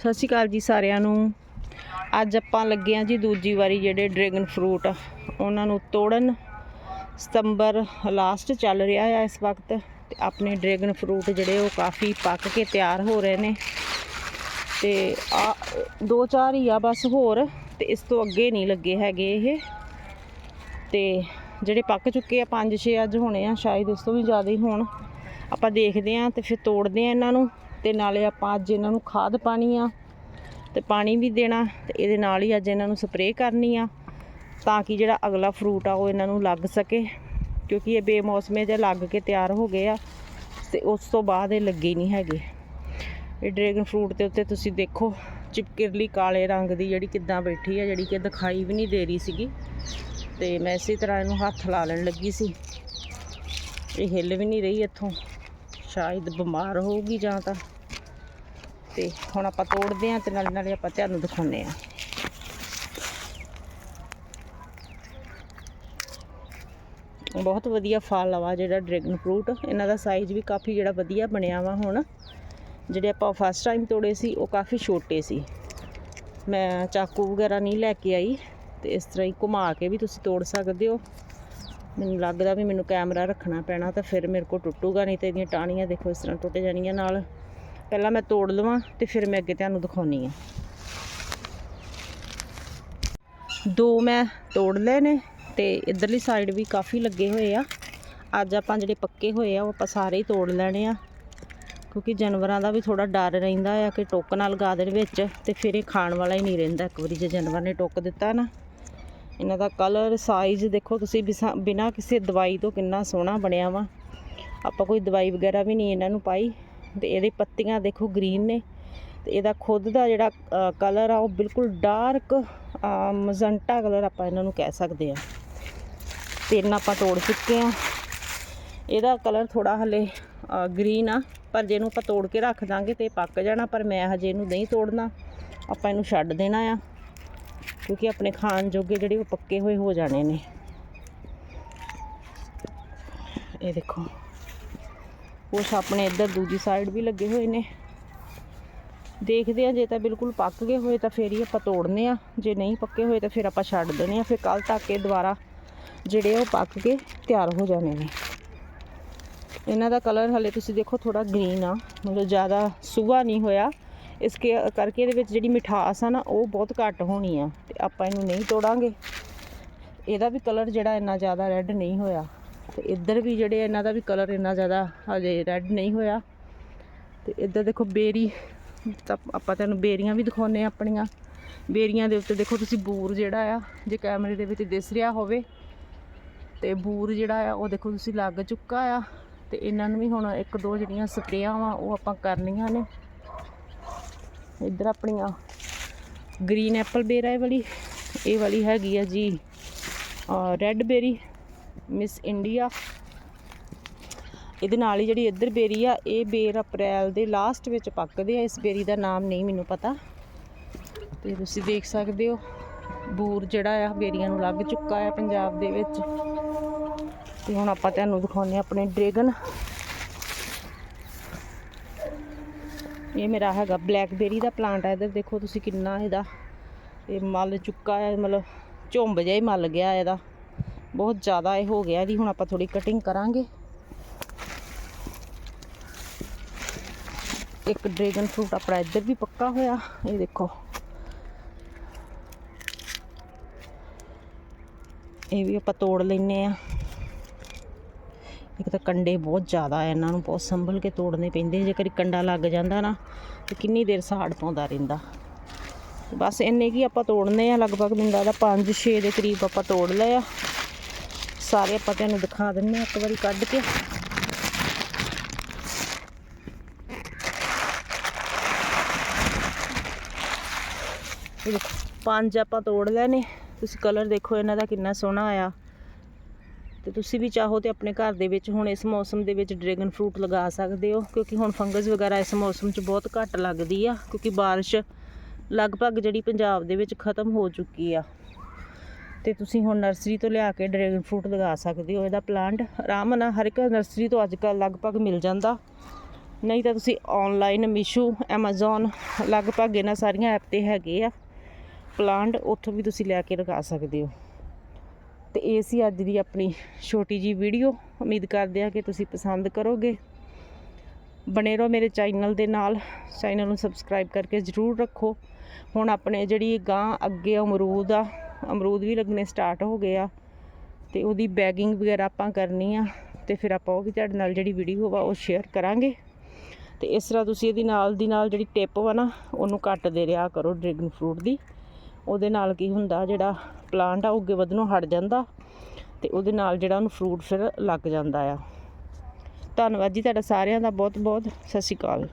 ਸਤਿ ਸ਼੍ਰੀ ਅਕਾਲ ਜੀ ਸਾਰਿਆਂ ਨੂੰ। ਅੱਜ ਆਪਾਂ ਲੱਗੇ ਆ ਜੀ ਦੂਜੀ ਵਾਰੀ ਜਿਹੜੇ ਡਰੈਗਨ ਫਰੂਟ ਉਹਨਾਂ ਨੂੰ ਤੋੜਨ। ਸਤੰਬਰ ਲਾਸਟ ਚੱਲ ਰਿਹਾ ਆ ਇਸ ਵਕਤ ਤੇ ਆਪਣੇ ਡਰੈਗਨ ਫਰੂਟ ਜਿਹੜੇ ਉਹ ਕਾਫੀ ਪੱਕ ਕੇ ਤਿਆਰ ਹੋ ਰਹੇ ਨੇ। ਤੇ ਆ, ਦੋ ਚਾਰ ਹੀ ਆ ਬਸ ਹੋਰ ਤੇ ਇਸ ਤੋਂ ਅੱਗੇ ਨਹੀਂ ਲੱਗੇ ਹੈਗੇ ਇਹ। ਤੇ ਜਿਹੜੇ ਪੱਕ ਚੁੱਕੇ ਆ, ਪੰਜ ਛੇ ਅੱਜ ਹੋਣੇ ਆ, ਸ਼ਾਇਦ ਇਸ ਤੋਂ ਵੀ ਜ਼ਿਆਦਾ ਹੀ ਹੋਣ। ਆਪਾਂ ਦੇਖਦੇ ਆ ਤੇ ਫਿਰ ਤੋੜਦੇ ਆ ਇਹਨਾਂ ਨੂੰ। ਤੇ ਨਾਲੇ ਆਪਾਂ ਅੱਜ ਇਹਨਾਂ ਨੂੰ ਖਾਦ ਪਾਣੀ ਆ ਤੇ ਪਾਣੀ ਵੀ ਦੇਣਾ ਤੇ ਇਹਦੇ ਨਾਲ ਹੀ ਅੱਜ ਇਹਨਾਂ ਨੂੰ ਸਪਰੇਅ ਕਰਨੀ ਆ ਤਾਂ ਕਿ ਜਿਹੜਾ ਅਗਲਾ ਫਰੂਟ ਆ ਉਹ ਇਹਨਾਂ ਨੂੰ ਲੱਗ ਸਕੇ, ਕਿਉਂਕਿ ਇਹ ਬੇਮੌਸਮੇ ਜਿਹੇ ਲੱਗ ਕੇ ਤਿਆਰ ਹੋ ਗਏ ਆ ਤੇ ਉਸ ਤੋਂ ਬਾਅਦ ਇਹ ਲੱਗੇ ਨਹੀਂ ਹੈਗੇ। ਇਹ ਡਰੈਗਨ ਫਰੂਟ ਦੇ ਉੱਤੇ ਤੁਸੀਂ ਦੇਖੋ ਚਿਪਕਿਰਲੀ ਕਾਲੇ ਰੰਗ ਦੀ ਜਿਹੜੀ ਕਿੱਦਾਂ ਬੈਠੀ ਆ, ਜਿਹੜੀ ਕਿ ਦਿਖਾਈ ਵੀ ਨਹੀਂ ਦੇ ਰਹੀ ਸੀਗੀ। ਤੇ ਮੈਂ ਇਸੇ ਤਰ੍ਹਾਂ ਇਹਨੂੰ ਹੱਥ ਲਾ ਲੈਣ ਲੱਗੀ ਸੀ। ਇਹ ਹਿੱਲ ਵੀ ਨਹੀਂ ਰਹੀ ਇੱਥੋਂ। ਸ਼ਾਇਦ ਬਿਮਾਰ ਹੋਊਗੀ ਜਾਂ ਤਾਂ। ਤੇ ਹੁਣ ਆਪਾਂ ਤੋੜਦੇ ਆਂ ਤੇ ਨਾਲੇ ਨਾਲੇ ਆਪਾਂ ਤੁਹਾਨੂੰ ਦਿਖਾਉਂਦੇ ਆਂ ਬਹੁਤ ਵਧੀਆ ਫਲ ਆਵਾ ਜਿਹੜਾ ਡਰੈਗਨ ਫਰੂਟ। ਇਹਨਾਂ ਦਾ ਸਾਈਜ਼ ਵੀ ਕਾਫੀ ਜਿਹੜਾ ਵਧੀਆ ਬਣਿਆ ਵਾ ਹੁਣ। ਜਿਹੜੇ ਆਪਾਂ ਫਸਟ ਟਾਈਮ ਤੋੜੇ ਸੀ, ਉਹ ਕਾਫੀ ਛੋਟੇ ਸੀ। ਮੈਂ ਚਾਕੂ ਵਗੈਰਾ ਨਹੀਂ ਲੈ ਕੇ ਆਈ। ਤੇ ਇਸ ਤਰ੍ਹਾਂ ਹੀ ਘੁਮਾ ਕੇ ਵੀ ਤੁਸੀਂ ਤੋੜ ਸਕਦੇ ਹੋ। ਮੈਨੂੰ ਲੱਗਦਾ ਵੀ ਮੈਨੂੰ ਕੈਮਰਾ ਰੱਖਣਾ ਪੈਣਾ ਤਾਂ ਫਿਰ ਮੇਰੇ ਕੋਲ ਟੁੱਟੂਗਾ, ਨਹੀਂ ਤੇ ਇਹਦੀਆਂ ਟਾਹਣੀਆਂ ਦੇਖੋ ਇਸ ਤਰ੍ਹਾਂ ਟੁੱਟ ਜਾਣੀਆਂ ਨਾਲ। ਪਹਿਲਾਂ ਮੈਂ ਤੋੜ ਲਵਾਂ ਤੇ ਫਿਰ ਮੈਂ ਅੱਗੇ ਤੁਹਾਨੂੰ ਦਿਖਾਉਣੀ ਆ। ਦੋ ਮੈਂ ਤੋੜ ਲਏ ਨੇ ਤੇ ਇਧਰਲੀ ਸਾਈਡ ਵੀ ਕਾਫੀ ਲੱਗੇ ਹੋਏ ਆ। ਅੱਜ ਆਪਾਂ ਜਿਹੜੇ ਪੱਕੇ ਹੋਏ ਆ, ਉਹ ਆਪਾਂ ਸਾਰੇ ਹੀ ਤੋੜ ਲੈਣੇ ਆ। ਕਿਉਂਕਿ ਜਾਨਵਰਾਂ ਦਾ ਵੀ ਥੋੜਾ ਡਰ ਰਹਿੰਦਾ ਆ ਕਿ ਟੋਕ ਨਾਲ ਲਗਾ ਦੇਣ ਵਿੱਚ ਤੇ ਫਿਰ ਇਹ ਖਾਣ ਵਾਲਾ ਹੀ ਨਹੀਂ ਰਹਿੰਦਾ। ਇੱਕ ਵਾਰੀ ਜੇ ਜਾਨਵਰ ਨੇ ਟੋਕ ਦਿੱਤਾ ਨਾ ਇਹਨਾਂ ਦਾ ਕਲਰ ਸਾਈਜ਼ ਦੇਖੋ ਤੁਸੀਂ ਬਿਨਾ ਕਿਸੇ ਦਵਾਈ ਤੋਂ ਕਿੰਨਾ ਸੋਹਣਾ ਬਣਿਆ ਵਾ। ਆਪਾਂ ਕੋਈ ਦਵਾਈ ਵਗੈਰਾ ਵੀ ਨਹੀਂ ਇਹਨਾਂ ਨੂੰ ਪਾਈ। ਤੇ ਇਹਦੇ ਪੱਤੀਆਂ ਦੇਖੋ ਗ੍ਰੀਨ ਨੇ। ਤੇ ਇਹਦਾ ਖੁਦ ਦਾ ਜਿਹੜਾ ਕਲਰ ਆ ਉਹ ਬਿਲਕੁਲ ਡਾਰਕ ਮਜ਼ੰਟਾ ਕਲਰ ਆਪਾਂ ਇਹਨਾਂ ਨੂੰ ਕਹਿ ਸਕਦੇ ਆ। ਤਿੰਨ ਆਪਾਂ ਤੋੜ ਚੁੱਕੇ ਆ। ਇਹਦਾ ਕਲਰ ਥੋੜਾ ਹਲੇ ਗ੍ਰੀਨ ਆ। ਪਰ ਜੇ ਇਹਨੂੰ ਆਪਾਂ ਤੋੜ ਕੇ ਰੱਖ ਦਾਂਗੇ ਤੇ ਇਹ ਪੱਕ ਜਾਣਾ। ਪਰ ਮੈਂ ਹਜੇ ਇਹਨੂੰ ਨਹੀਂ ਤੋੜਨਾ। ਆਪਾਂ ਇਹਨੂੰ ਛੱਡ ਦੇਣਾ ਆ। ਕਿਉਂਕਿ ਆਪਣੇ ਖਾਣ ਜੋਗੇ ਜਿਹੜੇ ਉਹ ਪੱਕੇ ਹੋਏ ਹੋ ਜਾਣੇ ਨੇ। ਇਹ ਦੇਖੋ। ਕੁਛ ਆਪਣੇ ਇੱਧਰ ਦੂਜੀ ਸਾਈਡ ਵੀ ਲੱਗੇ ਹੋਏ ਨੇ। ਦੇਖਦੇ ਆ ਜੇ ਤਾਂ ਬਿਲਕੁਲ ਪੱਕ ਗਏ ਹੋਏ ਤਾਂ ਫੇਰ ਹੀ ਆਪਾਂ ਤੋੜਨੇ ਆ। ਜੇ ਨਹੀਂ ਪੱਕੇ ਹੋਏ ਤਾਂ ਫਿਰ ਆਪਾਂ ਛੱਡ ਦੇਣੇ ਆ। ਫਿਰ ਕੱਲ ਤੱਕ ਇਹ ਦੁਬਾਰਾ ਜਿਹੜੇ ਉਹ ਪੱਕ ਕੇ ਤਿਆਰ ਹੋ ਜਾਣੇ ਨੇ। ਇਹਨਾਂ ਦਾ ਕਲਰ ਹਲੇ ਤੁਸੀਂ ਦੇਖੋ ਥੋੜਾ ਗ੍ਰੀਨ ਆ। ਮਤਲਬ ਜ਼ਿਆਦਾ ਸੁਬਾ ਨਹੀਂ ਹੋਇਆ। ਇਸ ਕੇ ਕਰਕੇ ਇਹਦੇ ਵਿੱਚ ਜਿਹੜੀ ਮਿਠਾਸ ਆ ਨਾ, ਉਹ ਬਹੁਤ ਘੱਟ ਹੋਣੀ ਆ ਤੇ ਆਪਾਂ ਇਹਨੂੰ ਨਹੀਂ ਤੋੜਾਂਗੇ। ਇਹਦਾ ਵੀ ਕਲਰ ਜਿਹੜਾ ਇੰਨਾ ਜ਼ਿਆਦਾ ਰੈੱਡ ਨਹੀਂ ਹੋਇਆ। ਤੇ ਇੱਧਰ ਵੀ ਜਿਹੜੇ ਇਹਨਾਂ ਦਾ ਵੀ ਕਲਰ ਇੰਨਾ ਜ਼ਿਆਦਾ ਹਜੇ ਰੈੱਡ ਨਹੀਂ ਹੋਇਆ। ਤੇ ਇੱਧਰ ਦੇਖੋ ਬੇਰੀ, ਤਾਂ ਆਪਾਂ ਤੁਹਾਨੂੰ ਬੇਰੀਆਂ ਵੀ ਦਿਖਾਉਨੇ ਆ ਆਪਣੀਆਂ। ਬੇਰੀਆਂ ਦੇ ਉੱਤੇ ਦੇਖੋ ਤੁਸੀਂ ਬੂਰ ਜਿਹੜਾ ਆ, ਜੇ ਕੈਮਰੇ ਦੇ ਵਿੱਚ ਦਿਸ ਰਿਹਾ ਹੋਵੇ। ਤੇ ਬੂਰ ਜਿਹੜਾ ਆ, ਉਹ ਦੇਖੋ ਤੁਸੀਂ ਲੱਗ ਚੁੱਕਾ ਆ। ਤੇ ਇਹਨਾਂ ਨੂੰ ਵੀ ਹੁਣ ਇੱਕ ਦੋ ਜਿਹੜੀਆਂ ਸਪਰੇਆਂ ਵਾ, ਉਹ ਆਪਾਂ ਕਰਨੀਆਂ ਨੇ। ਇੱਧਰ ਆਪਣੀਆਂ ਗ੍ਰੀਨ ਐਪਲ ਬੇਰ ਹੈ ਵਾਲੀ, ਇਹ ਵਾਲੀ ਹੈਗੀ ਆ ਜੀ ਰੈੱਡ ਬੇਰੀ ਮਿਸ ਇੰਡੀਆ ਇਹਦੇ ਨਾਲ ਹੀ ਜਿਹੜੀ ਇੱਧਰ ਬੇਰੀ ਆ, ਇਹ ਬੇਰ ਅਪ੍ਰੈਲ ਦੇ ਲਾਸਟ ਵਿੱਚ ਪੱਕਦੇ ਆ, ਇਸ ਬੇਰੀ ਦਾ ਨਾਮ ਨਹੀਂ ਮੈਨੂੰ ਪਤਾ। ਤੇ ਤੁਸੀਂ ਦੇਖ ਸਕਦੇ ਹੋ, ਬੂਰ ਜਿਹੜਾ ਆ, ਬੇਰੀਆਂ ਨੂੰ ਲੱਗ ਚੁੱਕਾ ਆ ਪੰਜਾਬ ਦੇ ਵਿੱਚ। ਤੇ ਹੁਣ ਆਪਾਂ ਤੁਹਾਨੂੰ ਦਿਖਾਉਂਦੇ ਆ ਆਪਣੇ ਡਰੈਗਨ। ਇਹ ਮੇਰਾ ਹੈਗਾ ਬਲੈਕਬੇਰੀ ਦਾ ਪਲਾਂਟ ਹੈ ਇਧਰ, ਦੇਖੋ ਤੁਸੀਂ ਕਿੰਨਾ ਇਹਦਾ। ਇਹ ਮਲ ਚੁੱਕਾ ਹੈ, ਮਤਲਬ ਝੁੰਬ ਜਿਹਾ ਹੀ ਮਲ ਗਿਆ ਇਹਦਾ। ਬਹੁਤ ਜ਼ਿਆਦਾ ਇਹ ਹੋ ਗਿਆ ਇਹਦੀ, ਹੁਣ ਆਪਾਂ ਥੋੜੀ ਕਟਿੰਗ ਕਰਾਂਗੇ। ਇੱਕ ਡਰੈਗਨ ਫਰੂਟ ਆਪਣਾ ਇੱਧਰ ਵੀ ਪੱਕਾ ਹੋਇਆ, ਇਹ ਦੇਖੋ। ਇਹ ਵੀ ਆਪਾਂ ਤੋੜ ਲੈਨੇ ਆ ਇੱਕ ਤਾਂ ਕੰਡੇ ਬਹੁਤ ਜ਼ਿਆਦਾ ਆ, ਇਹਨਾਂ ਨੂੰ ਬਹੁਤ ਸੰਭਲ ਕੇ ਤੋੜਨੇ ਪੈਂਦੇ ਜੇਕਰ ਕੰਡਾ ਲੱਗ ਜਾਂਦਾ ਨਾ, ਤੇ ਕਿੰਨੀ ਦੇਰ ਸਾੜ ਪਾਉਂਦਾ ਰਹਿੰਦਾ। ਬਸ ਇੰਨੇ ਕੀ ਆਪਾਂ ਤੋੜਨੇ ਆ, ਲਗਭਗ ਮੈਨੂੰ ਲੱਗਦਾ 5-6 ਦੇ ਕਰੀਬ ਆਪਾਂ ਤੋੜ ਲਏ ਆ। ਸਾਰੇ ਆਪਾਂ ਤੁਹਾਨੂੰ ਦਿਖਾ ਦਿੰਨੇ ਆ ਇੱਕ ਵਾਰੀ ਕੱਢ ਕੇ। ਪੰਜ ਆਪਾਂ ਤੋੜ ਲਏ ਨੇ। ਤੁਸੀਂ ਕਲਰ ਦੇਖੋ, ਇਹਨਾਂ ਦਾ ਕਿੰਨਾ ਸੋਹਣਾ ਆਇਆ ਤੇ ਤੁਸੀਂ ਵੀ ਚਾਹੋ ਤੇ ਆਪਣੇ ਘਰ ਦੇ ਵਿੱਚ ਹੁਣ ਇਸ ਮੌਸਮ ਦੇ ਵਿੱਚ ਡਰੈਗਨ ਫਰੂਟ ਲਗਾ ਸਕਦੇ ਹੋ ਕਿਉਂਕਿ ਹੁਣ ਫੰਗਸ ਵਗੈਰਾ ਇਸ ਮੌਸਮ 'ਚ ਬਹੁਤ ਘੱਟ ਲੱਗਦੀ ਆ ਕਿਉਂਕਿ بارش ਲਗਭਗ ਜਿਹੜੀ ਪੰਜਾਬ ਦੇ ਵਿੱਚ ਖਤਮ ਹੋ ਚੁੱਕੀ ਆ ਤੇ ਤੁਸੀਂ ਹੁਣ ਨਰਸਰੀ ਤੋਂ ਲਿਆ ਕੇ ਡਰੈਗਨ ਫਰੂਟ ਲਗਾ ਸਕਦੇ ਹੋ ਇਹਦਾ ਪਲਾਂਟ ਆਰਾਮ ਨਾਲ ਹਰ ਇੱਕ ਨਰਸਰੀ ਤੋਂ ਅੱਜ ਕੱਲ੍ਹ ਲਗਭਗ ਮਿਲ ਜਾਂਦਾ ਨਹੀਂ ਤਾਂ ਤੁਸੀਂ ਆਨਲਾਈਨ ਮੀਸ਼ੋ ਐਮਾਜ਼ੋਨ ਲਗਭਗ ਇਹਨਾਂ ਸਾਰੀਆਂ ਐਪ ਤੇ ਹੈਗੇ ਆ ਪਲਾਂਟ ਉੱਥੋਂ ਵੀ ਤੁਸੀਂ ਲੈ ਕੇ ਲਗਾ ਸਕਦੇ ਹੋ ਤੇ ਇਹ ਸੀ ਅੱਜ ਦੀ ਆਪਣੀ ਛੋਟੀ ਜੀ ਵੀਡੀਓ। ਉਮੀਦ ਕਰਦੇ ਹਾਂ ਕਿ ਤੁਸੀਂ ਪਸੰਦ ਕਰੋਗੇ। ਬਣੇ ਰਹੋ ਮੇਰੇ ਚੈਨਲ ਦੇ ਨਾਲ। ਚੈਨਲ ਨੂੰ ਸਬਸਕ੍ਰਾਈਬ ਕਰਕੇ ਜ਼ਰੂਰ ਰੱਖੋ। ਹੁਣ ਆਪਣੇ ਜਿਹੜੀ ਗਾਂ ਅੱਗੇ ਅਮਰੂਦ ਆ, ਅਮਰੂਦ ਵੀ ਲੱਗਣੇ ਸਟਾਰਟ ਹੋ ਗਏ ਆ ਤੇ ਉਹਦੀ ਬੈਗਿੰਗ ਵਗੈਰਾ ਆਪਾਂ ਕਰਨੀ ਆ ਤੇ ਫਿਰ ਆਪਾਂ ਉਹ ਵੀ ਤੁਹਾਡੇ ਨਾਲ ਜਿਹੜੀ ਵੀਡੀਓ ਵਾ ਉਹ ਸ਼ੇਅਰ ਕਰਾਂਗੇ। ਤੇ ਇਸ ਤਰ੍ਹਾਂ ਤੁਸੀਂ ਇਹਦੀ ਨਾਲ ਦੀ ਨਾਲ ਜਿਹੜੀ ਟਿਪ ਵਾ ਨਾ, ਉਹਨੂੰ ਕੱਟ ਦੇ ਰਿਹਾ ਕਰੋ ਡਰੈਗਨ ਫਰੂਟ ਦੀ। ਉਹਦੇ ਨਾਲ ਕੀ ਹੁੰਦਾ ਜਿਹੜਾ ਪਲਾਂਟ ਆ, ਉਹ ਅੱਗੇ ਵਧਣੋਂ ਹਟ ਜਾਂਦਾ ਤੇ ਉਹਦੇ ਨਾਲ ਜਿਹੜਾ ਉਹਨੂੰ ਫਰੂਟ ਫਿਰ ਲੱਗ ਜਾਂਦਾ ਆ। ਧੰਨਵਾਦ ਜੀ ਤੁਹਾਡਾ ਸਾਰਿਆਂ ਦਾ ਬਹੁਤ ਬਹੁਤ ਸਤਿ ਸ਼੍ਰੀ ਅਕਾਲ।